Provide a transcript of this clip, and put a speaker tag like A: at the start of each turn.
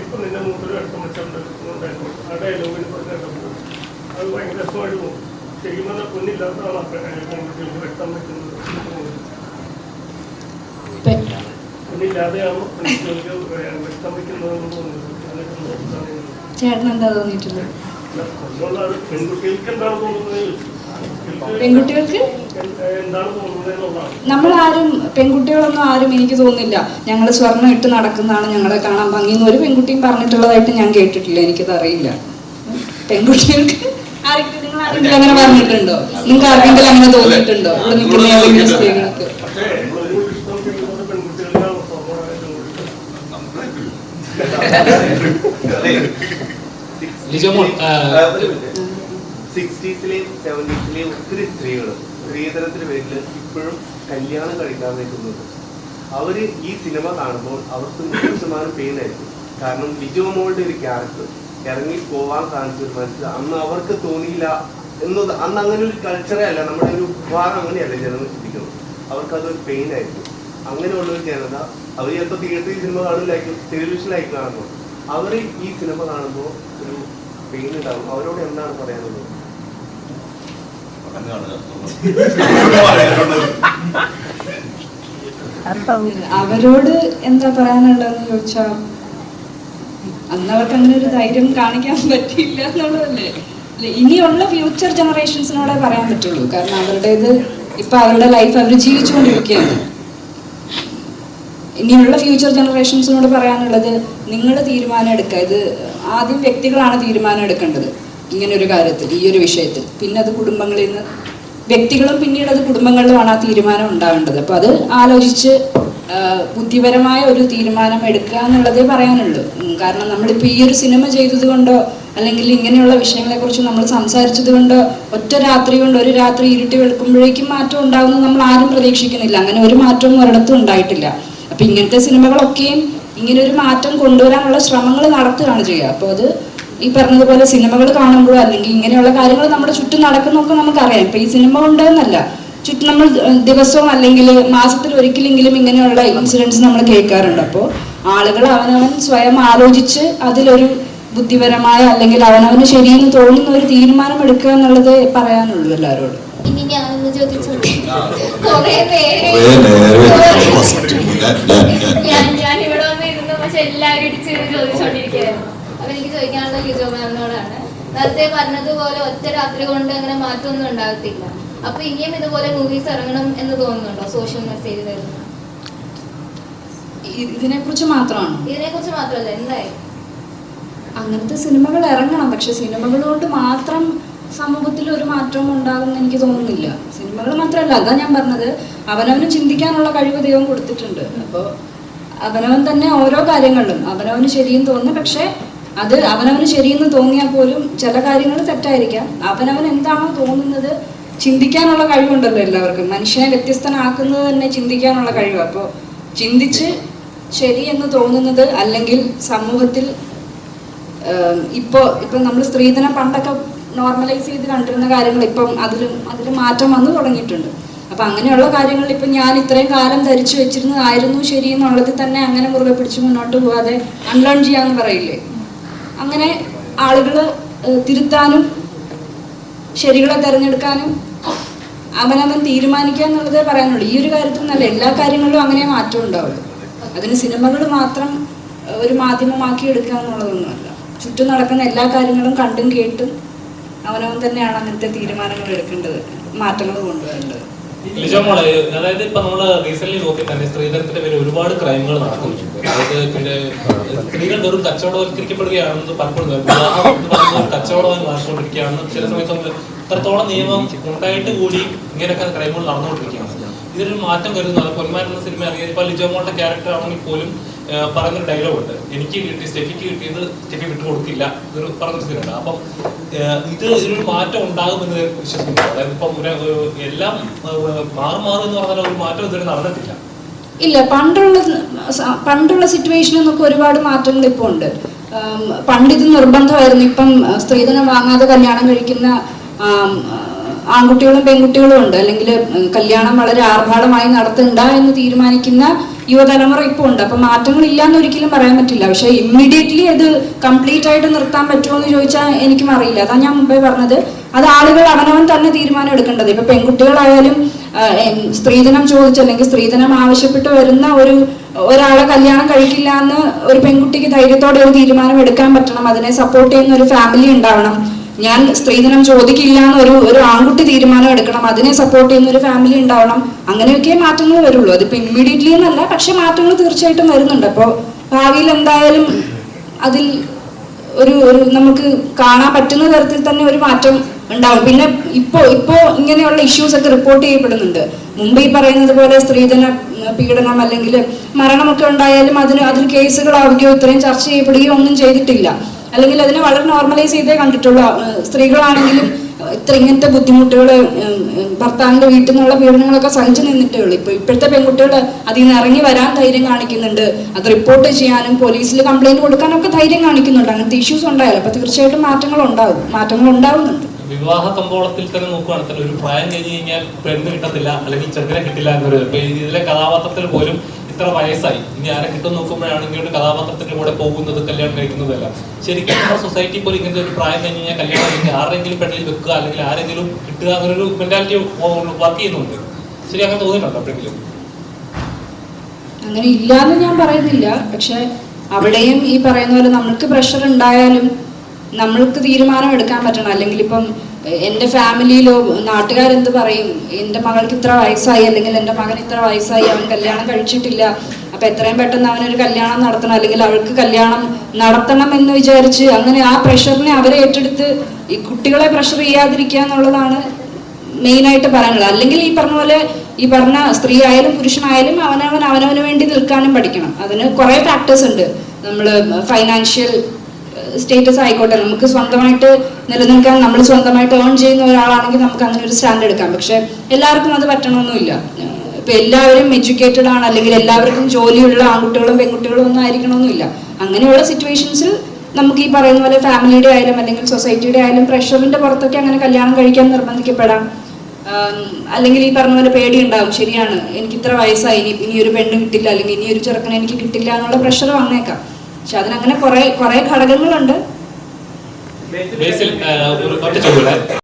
A: ഇപ്പൊ നിന്റെ മൂത്തൊരു മെച്ചുണ്ട് ഡയലോഗ് ആ ഡയലോഗിന് പറഞ്ഞിട്ടുണ്ട് അത് ഭയങ്കര രസമായിട്ട് പോകും ശരിക്കും പറഞ്ഞാൽ പൊന്നില്ലാത്തതാണ് അതിനൊക്കെ എന്താണ് ഇതിന്?
B: ചേട്ടൻ എന്താ തോന്നിയിട്ടുള്ളത്
A: പെൺകുട്ടികൾക്ക് എന്താണ് തോന്നുന്നത്.
B: പെൺകുട്ടികൾക്ക്?
A: എന്ത്- എന്താണ് തോന്നുന്നത് എന്നുള്ളതാണ്
B: നമ്മൾ ആരും പെൺകുട്ടികളൊന്നും ആരും എനിക്ക് തോന്നുന്നില്ല. ഞങ്ങൾ സ്വർണം ഇട്ട് നടക്കുന്നതാണ് ഞങ്ങളെ കാണാൻ ഭംഗിന്ന് ഒരു പെൺകുട്ടിയും പറഞ്ഞിട്ടുള്ളതായിട്ട് ഞാൻ കേട്ടിട്ടില്ല. എനിക്കത് അറിയില്ല. പെൺകുട്ടികൾക്ക് ആരെങ്കിലും നിങ്ങൾ ആരെങ്കിലും അങ്ങനെ പറഞ്ഞിട്ടുണ്ടോ? നിങ്ങൾക്ക് ആർക്കെങ്കിലും അങ്ങനെ തോന്നിയിട്ടുണ്ടോ? ഇവിടെ നിൽക്കുന്ന ഏതെങ്കിലും സ്ത്രീകൾക്ക്
A: പക്ഷേ
C: സിക്സ്റ്റീസിലെയും സെവന്റീസിലെയും ഒത്തിരി സ്ത്രീകൾ സ്ത്രീധനത്തിന് പേരിൽ ഇപ്പോഴും കല്യാണം കഴിക്കാൻ നിൽക്കുന്നുണ്ട്. അവർ ഈ സിനിമ കാണുമ്പോൾ അവർക്ക് നൂറ് ശതമാനം പെയിൻ ആയിരിക്കും കാരണം ലിജോ മോളുടെ ഒരു ക്യാരക്ടർ ഇറങ്ങി പോവാൻ കാണിച്ചൊരു മനസ്സിൽ അന്ന് അവർക്ക് തോന്നിയില്ല എന്നത് അന്ന് അങ്ങനെ ഒരു കൾച്ചറേ അല്ല നമ്മുടെ ഒരു ഉപഹാരം അങ്ങനെയല്ല ജനങ്ങൾ ചിന്തിക്കുന്നത്. അവർക്ക് അതൊരു പെയിൻ ആയിരിക്കും അങ്ങനെയുള്ള ഒരു ജനത അവർ ചിലപ്പോൾ തിയേറ്ററിൽ സിനിമ കാണില്ലായിരിക്കും ടെലിവിഷനിലായിരിക്കും കാണുമ്പോൾ. അവർ ഈ സിനിമ കാണുമ്പോൾ പെയിൻ ഉണ്ടാവും. അവരോട് എന്താണ് പറയാനുള്ളത്?
B: അവരോട് എന്താ പറയാനുള്ളതെന്ന് ചോദിച്ചാൽ അന്ന് അവർക്ക് അങ്ങനെ ഒരു ധൈര്യം കാണിക്കാൻ പറ്റിയില്ല എന്നുള്ളതല്ലേ? അല്ല, ഇനിയുള്ള ഫ്യൂച്ചർ ജനറേഷൻസിനോടെ പറയാൻ പറ്റുള്ളൂ. കാരണം അവരുടേത് ഇപ്പൊ അവരുടെ ലൈഫ് അവർ ജീവിച്ചുകൊണ്ടിരിക്കുകയാണ്. ഇനിയുള്ള ഫ്യൂച്ചർ ജനറേഷൻസിനോട് പറയാനുള്ളത് നിങ്ങൾ തീരുമാനം എടുക്കുക ഇത് ആദ്യം വ്യക്തികളാണ് തീരുമാനം എടുക്കേണ്ടത് ഇങ്ങനൊരു കാര്യത്തിൽ ഈ ഒരു വിഷയത്തിൽ. പിന്നെ അത് കുടുംബങ്ങളിൽ നിന്ന് വ്യക്തികളും പിന്നീട് അത് കുടുംബങ്ങളിലുമാണ് ആ തീരുമാനം ഉണ്ടാവേണ്ടത്. അപ്പോൾ അത് ആലോചിച്ച് ബുദ്ധിപരമായ ഒരു തീരുമാനം എടുക്കുക എന്നുള്ളതേ പറയാനുള്ളൂ. കാരണം നമ്മളിപ്പോൾ ഈ ഒരു സിനിമ ചെയ്തത് കൊണ്ടോ അല്ലെങ്കിൽ ഇങ്ങനെയുള്ള വിഷയങ്ങളെക്കുറിച്ച് നമ്മൾ സംസാരിച്ചത് കൊണ്ടോ ഒറ്റ രാത്രി കൊണ്ട് ഒരു രാത്രി ഇരുട്ടി വെളുക്കുമ്പോഴേക്കും മാറ്റം ഉണ്ടാകുമെന്ന് നമ്മൾ ആരും പ്രതീക്ഷിക്കുന്നില്ല. അങ്ങനെ ഒരു മാറ്റവും ഒരിടത്തും ഉണ്ടായിട്ടില്ല. അപ്പൊ ഇങ്ങനത്തെ സിനിമകളൊക്കെയും ഇങ്ങനെ ഒരു മാറ്റം കൊണ്ടുവരാനുള്ള ശ്രമങ്ങൾ നടത്തുകയാണ് ചെയ്യുക. അപ്പോൾ അത് ഈ പറഞ്ഞതുപോലെ സിനിമകൾ കാണുമ്പോഴോ അല്ലെങ്കിൽ ഇങ്ങനെയുള്ള കാര്യങ്ങൾ നമ്മുടെ ചുറ്റും നടക്കുന്നൊക്കെ നമുക്കറിയാം. ഇപ്പൊ ഈ സിനിമ ഉണ്ടെന്നല്ല. ചുറ്റും നമ്മൾ ദിവസവും അല്ലെങ്കിൽ മാസത്തിൽ ഒരിക്കലെങ്കിലും ഇങ്ങനെയുള്ള ഇൻസിഡൻസ് നമ്മൾ കേൾക്കാറുണ്ട്. അപ്പോൾ ആളുകൾ അവനവൻ സ്വയം ആലോചിച്ച് അതിലൊരു ബുദ്ധിപരമായ അല്ലെങ്കിൽ അവനവന് ശരിയെന്ന് തോന്നുന്ന ഒരു തീരുമാനം എടുക്കുക എന്നുള്ളത് പറയാനുള്ളൂ എല്ലാവരോടും.
D: ഇനി ഞാനൊന്ന് ചോദിച്ചോട്ടെ? കൊറേ പേര്
E: കുറേ നേരം ഫസ്റ്റ് ഞാൻ ഞാൻ
D: ഇവിടെ വന്നിരുന്നു പക്ഷെ എല്ലാവരും ഇടിച്ച് ചോദിച്ചോണ്ടിരിക്കുകയായിരുന്നു. അപ്പൊ എനിക്ക് ചോദിക്കാനുള്ളത് ലിജോ മാമിനോടാണ്. നേരത്തെ പറഞ്ഞതുപോലെ ഒറ്റ രാത്രി കൊണ്ട് അങ്ങനെ മാറ്റമൊന്നും ഉണ്ടാകത്തില്ല. അപ്പൊ ഇനിയും ഇതുപോലെ മൂവീസ് ഇറങ്ങണം എന്ന് തോന്നുന്നുണ്ടോ സോഷ്യൽ മെസ്സേജ് തരുന്ന
B: ഇതിനെ ഇതിനെക്കുറിച്ച് മാത്രമാണ്?
D: ഇതിനെ കുറിച്ച് മാത്രമല്ല എന്തായി?
B: അങ്ങനത്തെ സിനിമകൾ ഇറങ്ങണം പക്ഷെ സിനിമകൾ കൊണ്ട് മാത്രം സമൂഹത്തിൽ ഒരു മാറ്റവും ഉണ്ടാകുമെന്ന് എനിക്ക് തോന്നുന്നില്ല. സിനിമകൾ മാത്രമല്ല അതാ ഞാൻ പറഞ്ഞത്. അവനവന് ചിന്തിക്കാനുള്ള കഴിവ് ദൈവം കൊടുത്തിട്ടുണ്ട്. അപ്പോൾ അവനവൻ തന്നെ ഓരോ കാര്യങ്ങളിലും അവനവന് ശരിയെന്ന് തോന്നുന്നു. പക്ഷേ അത് അവനവന് ശരിയെന്ന് തോന്നിയാൽ പോലും ചില കാര്യങ്ങൾ തെറ്റായിരിക്കാം. അവനവൻ എന്താണോ തോന്നുന്നത് ചിന്തിക്കാനുള്ള കഴിവുണ്ടല്ലോ എല്ലാവർക്കും. മനുഷ്യനെ വ്യത്യസ്തനാക്കുന്നത് തന്നെ ചിന്തിക്കാനുള്ള കഴിവ്. അപ്പോൾ ചിന്തിച്ച് ശരി എന്ന് തോന്നുന്നത് അല്ലെങ്കിൽ സമൂഹത്തിൽ ഇപ്പോൾ ഇപ്പം നമ്മൾ സ്ത്രീധനം പണ്ടൊക്കെ നോർമലൈസ് ചെയ്ത് കണ്ടിരുന്ന കാര്യങ്ങൾ ഇപ്പം അതിലും അതിൽ മാറ്റം വന്നു തുടങ്ങിയിട്ടുണ്ട്. അപ്പം അങ്ങനെയുള്ള കാര്യങ്ങൾ ഇപ്പം ഞാൻ ഇത്രയും കാലം ധരിച്ചു വെച്ചിരുന്നതായിരുന്നു ശരി എന്നുള്ളതിൽ തന്നെ അങ്ങനെ മുറുകെ പിടിച്ച് മുന്നോട്ട് പോവാതെ അൺലേൺ ചെയ്യാന്ന് പറയില്ലേ? അങ്ങനെ ആളുകൾ തിരുത്താനും ശരികളെ തിരഞ്ഞെടുക്കാനും അവനവൻ തീരുമാനിക്കുക എന്നുള്ളതേ പറയാനുള്ളൂ. ഈ ഒരു കാര്യത്തിൽ നല്ല എല്ലാ കാര്യങ്ങളിലും അങ്ങനെ മാറ്റം ഉണ്ടാവുള്ളൂ. അതിന് സിനിമകൾ മാത്രം ഒരു മാധ്യമമാക്കി എടുക്കുക എന്നുള്ളതൊന്നുമല്ല. ചുറ്റും നടക്കുന്ന എല്ലാ കാര്യങ്ങളും കണ്ടും കേട്ടും അവനവൻ തന്നെയാണ് അങ്ങനത്തെ തീരുമാനങ്ങൾ എടുക്കേണ്ടത് മാറ്റങ്ങൾ കൊണ്ടുവരേണ്ടത്.
F: ലിജോ മോളെ അതായത് ഇപ്പൊ നമ്മൾ റീസെന്റ് നോക്കി തന്നെ സ്ത്രീധനത്തിന്റെ പേരിൽ ഒരുപാട് ക്രൈമുകൾ നടക്കുന്നുണ്ട്. അതായത് പിന്നെ സ്ത്രീകൾ വെറും കച്ചവടവൽക്കരിക്കപ്പെടുകയാണെന്ന് പലപ്പോഴും കച്ചവടമായി മാറിക്കൊണ്ടിരിക്കുകയാണെന്ന് ചില സമയത്ത് ഇത്രത്തോളം നിയമം ഉണ്ടായിട്ട് കൂടി ഇങ്ങനെയൊക്കെ ക്രൈമുകൾ നടന്നുകൊണ്ടിരിക്കുകയാണ്. ഇതൊരു മാറ്റം കരുതുന്നത് പൊന്മാൻ എന്ന സിനിമ അറിയാൻ ഇപ്പൊ ലിജോമോളുടെ ക്യാരക്ടർ ആണെങ്കിൽ പോലും പറയുന്നൊരു ഡയലോഗ് ഉണ്ട് എനിക്ക് കിട്ടി സ്റ്റെഫിക്ക് കിട്ടിയത് സ്റ്റെഫി വിട്ടു കൊടുക്കില്ല ഇതൊരു പറഞ്ഞൊരു സ്ഥിരമുണ്ട് അപ്പം ഇത് ഇതിനൊരു മാറ്റം ഉണ്ടാകുമെന്ന് വിശ്വസിക്കുന്നു അതായത് ഇപ്പം ഒരു ഒരു എല്ലാം മാറും മാറും എന്ന് പറഞ്ഞാൽ ഒരു മാറ്റം ഇതുവരെ നടന്നിട്ടില്ല.
B: ഇല്ല പണ്ടുള്ള പണ്ടുള്ള സിറ്റുവേഷനിൽ നിന്നൊക്കെ ഒരുപാട് മാറ്റങ്ങൾ ഇപ്പോൾ ഉണ്ട്. പണ്ടിത് നിർബന്ധമായിരുന്നു. ഇപ്പം സ്ത്രീധനം വാങ്ങാതെ കല്യാണം കഴിക്കുന്ന ആൺകുട്ടികളും പെൺകുട്ടികളും ഉണ്ട്. അല്ലെങ്കിൽ കല്യാണം വളരെ ആർഭാടമായി നടത്തണ്ട എന്ന് തീരുമാനിക്കുന്ന യുവതലമുറ ഇപ്പോൾ ഉണ്ട്. അപ്പൊ മാറ്റങ്ങൾ ഇല്ലാന്ന് ഒരിക്കലും പറയാൻ പറ്റില്ല. പക്ഷെ ഇമ്മീഡിയറ്റ്ലി അത് കംപ്ലീറ്റ് ആയിട്ട് നിർത്താൻ പറ്റുമോ എന്ന് ചോദിച്ചാൽ എനിക്കും അറിയില്ല. അതാ ഞാൻ മുമ്പേ പറഞ്ഞത്. അത് ആളുകൾ അവനവൻ തന്നെ തീരുമാനം എടുക്കേണ്ടത്. ഇപ്പൊ പെൺകുട്ടികളായാലും സ്ത്രീധനം ചോദിച്ച് അല്ലെങ്കിൽ സ്ത്രീധനം ആവശ്യപ്പെട്ട് വരുന്ന ഒരു ഒരാളെ കല്യാണം കഴിക്കില്ല എന്ന് ഒരു പെൺകുട്ടിക്ക് ധൈര്യത്തോടെ ഒരു തീരുമാനം എടുക്കാൻ പറ്റണം. അതിനെ സപ്പോർട്ട് ചെയ്യുന്ന ഒരു ഫാമിലി ഉണ്ടാവണം. ഞാൻ സ്ത്രീധനം ചോദിക്കില്ല എന്നൊരു ഒരു ആൺകുട്ടി തീരുമാനം എടുക്കണം അതിനെ സപ്പോർട്ട് ചെയ്യുന്ന ഒരു ഫാമിലി ഉണ്ടാവണം അങ്ങനെയൊക്കെ മാറ്റങ്ങൾ വരുള്ളൂ. അതിപ്പോ ഇമ്മീഡിയറ്റ്ലി എന്നല്ല പക്ഷെ മാറ്റങ്ങൾ തീർച്ചയായിട്ടും വരുന്നുണ്ട്. അപ്പോൾ ഭാവിയിൽ എന്തായാലും അതിൽ ഒരു ഒരു നമുക്ക് കാണാൻ പറ്റുന്ന തരത്തിൽ തന്നെ ഒരു മാറ്റം ഉണ്ടാവും. പിന്നെ ഇപ്പോ ഇപ്പോ ഇങ്ങനെയുള്ള ഇഷ്യൂസ് ഒക്കെ റിപ്പോർട്ട് ചെയ്യപ്പെടുന്നുണ്ട്. മുംബൈ പറയുന്നത് പോലെ സ്ത്രീധന പീഡനം അല്ലെങ്കിൽ മരണമൊക്കെ ഉണ്ടായാലും അതിന് അതിന് കേസുകളാവുകയോ ഇത്രയും ചർച്ച ചെയ്യപ്പെടുകയോ ഒന്നും ചെയ്തിട്ടില്ല. അല്ലെങ്കിൽ അതിനെ വളരെ നോർമലൈസ് ചെയ്തേ കണ്ടിട്ടുള്ളൂ. സ്ത്രീകളാണെങ്കിലും ഇത്ര ഇങ്ങനത്തെ ബുദ്ധിമുട്ടുകൾ ഭർത്താവിന്റെ വീട്ടിൽ നിന്നുള്ള പീഡനങ്ങളൊക്കെ സഹിച്ചു നിന്നിട്ടേ ഉള്ളൂ. ഇപ്പൊ ഇപ്പോഴത്തെ പെൺകുട്ടികൾ അതിൽ നിന്ന് ഇറങ്ങി വരാൻ ധൈര്യം കാണിക്കുന്നുണ്ട്. അത് റിപ്പോർട്ട് ചെയ്യാനും പോലീസിൽ കംപ്ലൈന്റ് കൊടുക്കാനൊക്കെ ധൈര്യം കാണിക്കുന്നുണ്ട്. അങ്ങനത്തെ ഇഷ്യൂസ് ഉണ്ടായാലും? അപ്പൊ തീർച്ചയായിട്ടും മാറ്റങ്ങൾ ഉണ്ടാവും. മാറ്റങ്ങൾ ഉണ്ടാവുന്നുണ്ട്.
F: വിവാഹ കമ്പോളത്തിൽ തന്നെ നോക്കുകയാണെങ്കിൽ ഒരു പ്രായം കഴിഞ്ഞ് കഴിഞ്ഞാൽ പെണ്ണ് കിട്ടത്തില്ല അല്ലെങ്കിൽ ചെറുതിനെ കിട്ടില്ല എന്നൊരു ഇതിലെ കഥാപാത്രത്തിൽ പോലും ഇത്ര വയസ്സായി. ഇനി ആരെ കിട്ടും നോക്കുമ്പോഴാണെങ്കിൽ ഒരു കഥാപാത്രത്തിന്റെ കൂടെ പോകുന്നത് കല്യാണം കഴിക്കുന്നതല്ല. ശരിക്കും നമ്മുടെ സൊസൈറ്റി പോലും ഇങ്ങനത്തെ ഒരു പ്രായം കഴിഞ്ഞ് കഴിഞ്ഞാൽ കല്യാണം കഴിഞ്ഞാൽ ആരെങ്കിലും പെണ്ണിൽ വെക്കുക അല്ലെങ്കിൽ ആരെങ്കിലും കിട്ടുക അങ്ങനൊരു മെന്റാലിറ്റി വർക്ക് ചെയ്യുന്നുണ്ട്. ശരി അങ്ങനെ തോന്നിയിട്ടുണ്ടോ
B: അങ്ങനെ ഇല്ലാന്ന് ഞാൻ പറയുന്നില്ല. പക്ഷെ അവിടെയും ഈ പറയുന്ന പോലെ നമ്മൾക്ക് പ്രഷർ ഉണ്ടായാലും നമ്മൾക്ക് തീരുമാനം എടുക്കാൻ പറ്റണം. അല്ലെങ്കിൽ ഇപ്പം എന്റെ ഫാമിലിയിലോ നാട്ടുകാരെന്ത് പറയും? എന്റെ മകൾക്ക് ഇത്ര വയസ്സായി അല്ലെങ്കിൽ എന്റെ മകൻ ഇത്ര വയസ്സായി അവൻ കല്യാണം കഴിച്ചിട്ടില്ല. അപ്പൊ എത്രയും പെട്ടെന്ന് അവനൊരു കല്യാണം നടത്തണം അല്ലെങ്കിൽ അവൾക്ക് കല്യാണം നടത്തണം എന്ന് വിചാരിച്ച് അങ്ങനെ ആ പ്രഷറിനെ അവരെ ഏറ്റെടുത്ത് ഈ കുട്ടികളെ പ്രഷർ ചെയ്യാതിരിക്കുക എന്നുള്ളതാണ് മെയിനായിട്ട് പറയാനുള്ളത്. അല്ലെങ്കിൽ ഈ പറഞ്ഞ പോലെ ഈ പറഞ്ഞ സ്ത്രീ ആയാലും പുരുഷനായാലും അവനവൻ അവനവന് വേണ്ടി നിൽക്കാനും പഠിക്കണം. അതിന് കുറേ ഫാക്ടേഴ്സ് ഉണ്ട്. നമ്മൾ ഫൈനാൻഷ്യൽ സ്റ്റേറ്റസ് ആയിക്കോട്ടെ. നമുക്ക് സ്വന്തമായിട്ട് നിലനിൽക്കാൻ നമ്മൾ സ്വന്തമായിട്ട് ഏൺ ചെയ്യുന്ന ഒരാളാണെങ്കിൽ നമുക്ക് അങ്ങനെ ഒരു സ്റ്റാൻഡ് എടുക്കാം. പക്ഷെ എല്ലാവർക്കും അത് പറ്റണമെന്നില്ല ഇപ്പൊ എല്ലാവരും എഡ്യൂക്കേറ്റഡ് ആണ്. അല്ലെങ്കിൽ എല്ലാവർക്കും ജോലിയുള്ള ആൺകുട്ടികളും പെൺകുട്ടികളും ഒന്നും ആയിരിക്കണമെന്നില്ല അങ്ങനെയുള്ള സിറ്റുവേഷൻസിൽ നമുക്ക് ഈ പറയുന്ന പോലെ ഫാമിലിയുടെ ആയാലും അല്ലെങ്കിൽ സൊസൈറ്റിയുടെ ആയാലും പ്രഷറിന്റെ പുറത്തൊക്കെ അങ്ങനെ കല്യാണം കഴിക്കാൻ നിർബന്ധിക്കപ്പെടാം. അല്ലെങ്കിൽ ഈ പറഞ്ഞ പോലെ പേടി ഉണ്ടാവും ശരിയാണ് എനിക്ക് ഇത്ര വയസ്സായി ഇനി ഇനി ഒരു പെണ്ണ് കിട്ടില്ല അല്ലെങ്കിൽ ഇനി ഒരു ചെറുക്കനെ എനിക്ക് കിട്ടില്ല എന്നുള്ള പ്രഷർ വന്നേക്കാം. പക്ഷെ അതിനങ്ങനെ കുറെ കുറെ ഘടകങ്ങളുണ്ട്.